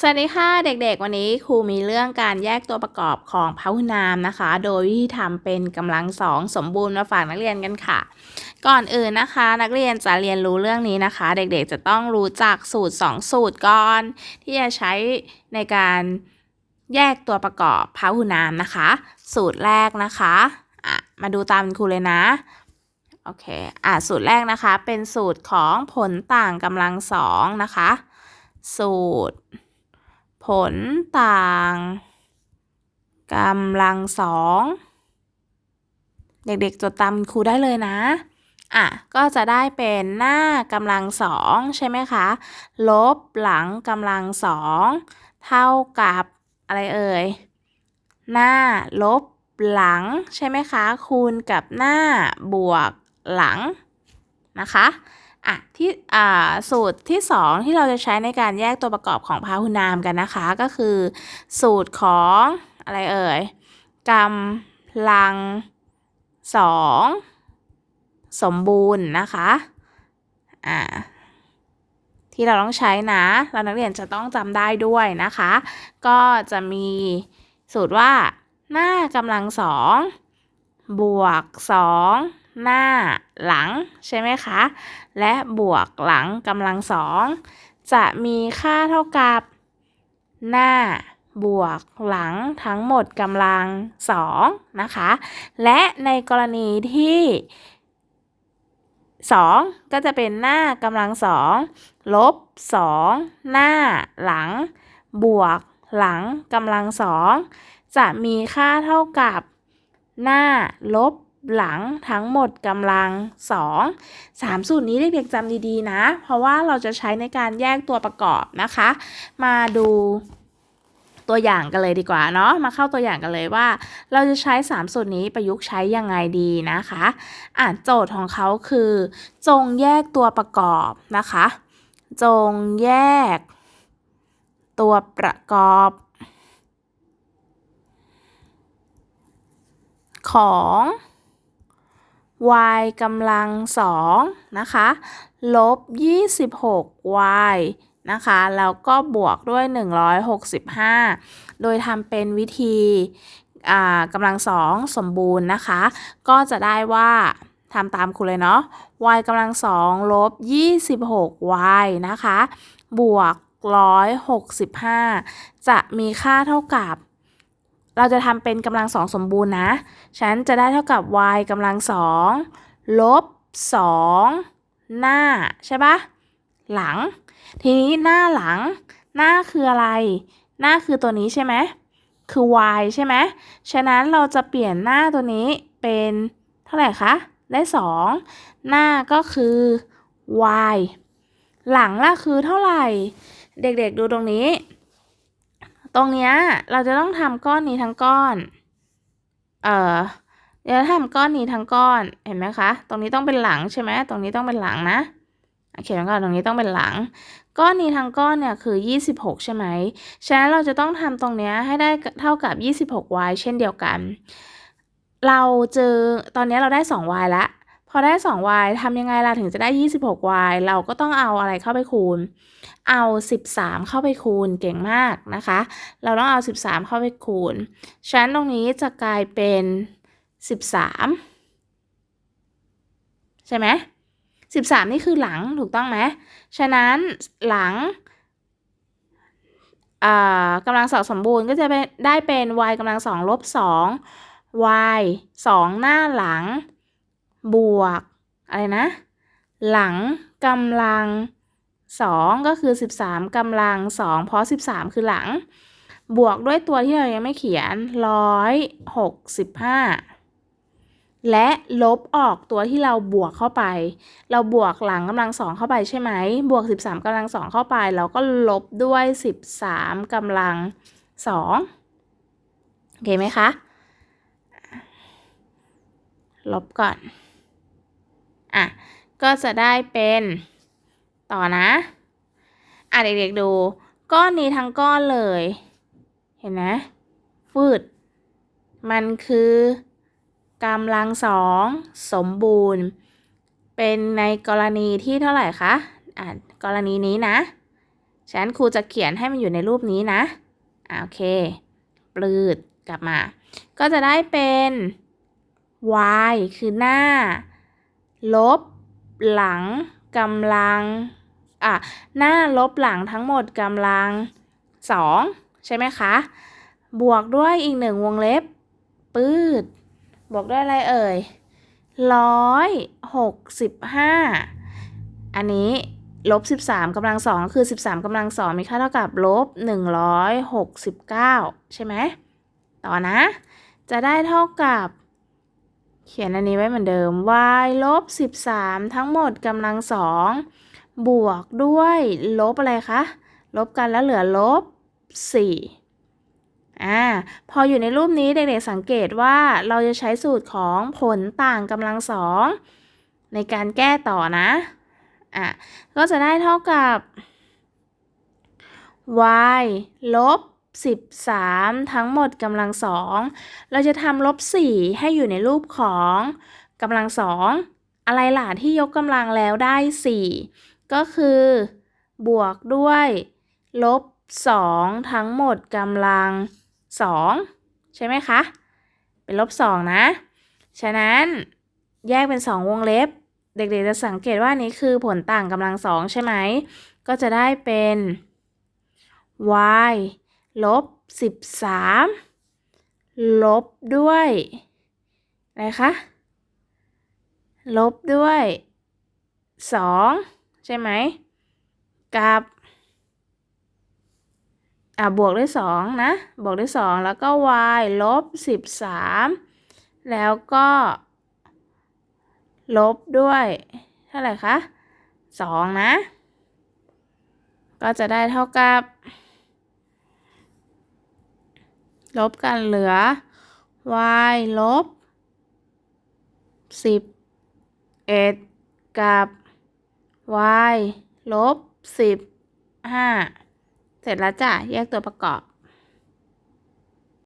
สวัสดีค่ะเด็กๆ วันนี้ครูมีเรื่องการแยกตัวประกอบของพหุนามนะคะ โดยวิธีทำเป็นกำลังสองสมบูรณ์มาฝากนักเรียนกันค่ะ ก่อนอื่นนะคะ นักเรียนจะเรียนรู้เรื่องนี้นะคะ เด็กๆจะต้องรู้จักสูตร 2 สูตรก่อน ที่จะใช้ในการแยกตัวประกอบพหุนามนะคะ สูตรแรกนะคะะมาดูตามครูเลยนะโอเคอะสูตรแรกนะคะ เป็นสูตรของผลต่างกำลังสองนะคะ สูตร ผลต่างกำลังสองเด็กๆจดตามครูได้เลยนะ อะ ก็จะได้เป็นหน้ากำลังสองใช่ไหมคะ ลบหลังกำลังสองเท่ากับอะไรเอ่ย หน้าลบหลังใช่ไหมคะ คูณกับหน้าบวกหลังนะคะ อะที่อ่าสูตรที่ 2 ที่เราจะใช้ในการแยกตัวประกอบของพาหุนามกันนะคะ ก็คือ สูตรของอะไรเอ่ยกำลังสองสมบูรณ์นะคะอ่าที่เราต้องใช้นะ เรานักเรียนจะต้องจำได้ด้วยนะคะ ก็จะมีสูตรว่าหน้ากำลังสองบวกสอง หน้า หลัง ใช่ไหมคะ และบวกหลังกำลังสองจะมีค่าเท่ากับ หน้า บวกหลังทั้งหมดกำลังสองนะคะ และในกรณีที่สองก็จะเป็นหน้ากำลังสองลบสองหน้าหลัง บวกหลังกำลังสองจะมีค่าเท่ากับ หน้าลบ หลังทั้งหมดกำลังสองสามสูตรนี้เด็กๆจำดีๆนะ เพราะว่าเราจะใช้ในการแยกตัวประกอบนะคะ มาดูตัวอย่างกันเลยดีกว่าเนาะมาเข้าตัวอย่างกันเลยว่า เราจะใช้ 3 สูตรนี้ประยุกต์ใช้ยังไงดีนะคะอ่านโจทย์ของเขาคือ จงแยกตัวประกอบนะคะ จงแยก ตัวประกอบ ของ y กำลังสองนะคะลบ 26y นะคะแล้วก็บวกด้วย 165 โดยทำเป็นวิธีกำลังสองสมบูรณ์นะคะ ก็จะได้ว่าทำตามครูเลยเนาะ y กำลังสองลบ 26y นะคะ บวก 165 จะมีค่าเท่ากับ เราจะทำเป็นกำลังสองสมบูรณ์นะ ฉันจะได้เท่ากับ y กำลังสองลบ2หน้าใช่ปะหลัง ทีนี้หน้าหลัง หน้าคืออะไร หน้าคือตัวนี้ใช่ไหมคือ y ใช่ไหมฉะนั้นเราจะเปลี่ยนหน้าตัวนี้เป็นเท่าไหร่คะ ได้ 2 หน้าก็คือ y หลังล่ะคือเท่าไหร่ เด็กๆดูตรงนี้ ตรงเนี้ยเราจะต้องทำก้อนนี้ทั้งก้อน เอ่อเดี๋ยวทำก้อนนี้ทั้งก้อน เห็นไหมคะ ตรงนี้ต้องเป็นหลังใช่ไหมตรงนี้ต้องเป็นหลังนะเขียนก่อนตรงนี้ต้องเป็นหลัง ก้อนนี้ทั้งก้อนเนี่ยคือ 26 ใช่ไหม ฉะนั้นเราจะต้องทำตรงนี้ให้ได้เท่ากับ 26y เช่นเดียวกัน เราเจอตอนนี้เราได้ 2y แล้ว พอได้ 2y ทำยังไงล่ะถึงจะได้ 26y เราก็ต้องเอาอะไรเข้าไปคูณ เอา 13 เข้าไปคูณเก่งมากนะคะ เราต้องเอา 13 เข้าไปคูณฉะนั้นตรงนี้จะกลายเป็นสิบสามใช่ไหมสิบสามนี่คือหลังถูกต้องไหมฉะนั้นหลังกำลังสองสมบูรณ์ก็จะได้เป็น y กำลังสองลบสอง y สองหน้าหลัง บวก อะไรนะ หลังกำลังสองก็คือสิบสามกำลังสองเพราะสิบสามคือหลัง บวกด้วยตัวที่เรายังไม่เขียนร้อยหกสิบห้าและลบออกตัวที่เราบวกเข้าไป เราบวกหลังกำลังสองเข้าไปใช่ไหม บวก 13กำลังสองเข้าไป เราก็ลบด้วย 13กำลังสองโอเคไหมคะ ลบก่อน อะ ก็จะได้เป็นต่อนะ อะเด็กๆดู ก้อนนี้ทั้งก้อนเลย เห็นไหมฟืด มันคือกำลังสองสมบูรณ์ เป็นในกรณีที่เท่าไหร่คะ อ่ากรณีนี้นะ ฉะนั้นครูจะเขียนให้มันอยู่ในรูปนี้นะอ่าโอเค ปลืดกลับมา ก็จะได้เป็น y คือหน้า ลบ หลังกำลังอะหน้าลบหลังทั้งหมดกำลังสองใช่ไหมคะ บวกด้วยอีกหนึ่งวงเล็บ ปืดบวกด้วยอะไรเอ่ยร้อยหกสิบห้าอันนี้ลบสิบสามกำลังสองคือสิบสามกำลังสองมีค่าเท่ากับลบหนึ่งร้อยหกสิบเก้าใช่ไหม ต่อนะ จะได้เท่ากับ เขียนอันนี้ไว้เหมือนเดิม y ลบ13 ทั้งหมดกำลังสองบวกด้วยลบอะไรคะ ลบกันแล้วเหลือลบ4อ่า พออยู่ในรูปนี้เด็กๆสังเกตว่าเราจะใช้สูตรของผลต่างกำลังสองในการแก้ต่อนะ อะ ก็จะได้เท่ากับ y ลบ 13 ทั้งหมดกำลังสองเราจะทำลบ4ให้อยู่ในรูปของกำลังสองอะไรล่ะที่ยกกำลังแล้วได้ 4 ก็คือ บวกด้วย ลบ 2 ทั้งหมดกำลัง 2 ใช่ไหมคะ เป็นลบ 2 นะ ฉะนั้นแยกเป็น 2 วงเล็บ เด็กๆจะสังเกตว่านี้คือผลต่างกำลังสองใช่ไหม ก็จะได้เป็น y ลบ13ลบด้วยอะไรคะลบด้วย2ใช่ไหมกับอะบวกด้วย2นะบวกด้วย2แล้วก็ y ลบ13แล้วก็ลบด้วยเท่าไหร่คะ2นะ ก็จะได้เท่ากับ ลบกันเหลือ y ลบสิบเอ็ดกับ y ลบสิบห้าเสร็จแล้วจ้ะ แยกตัวประกอบ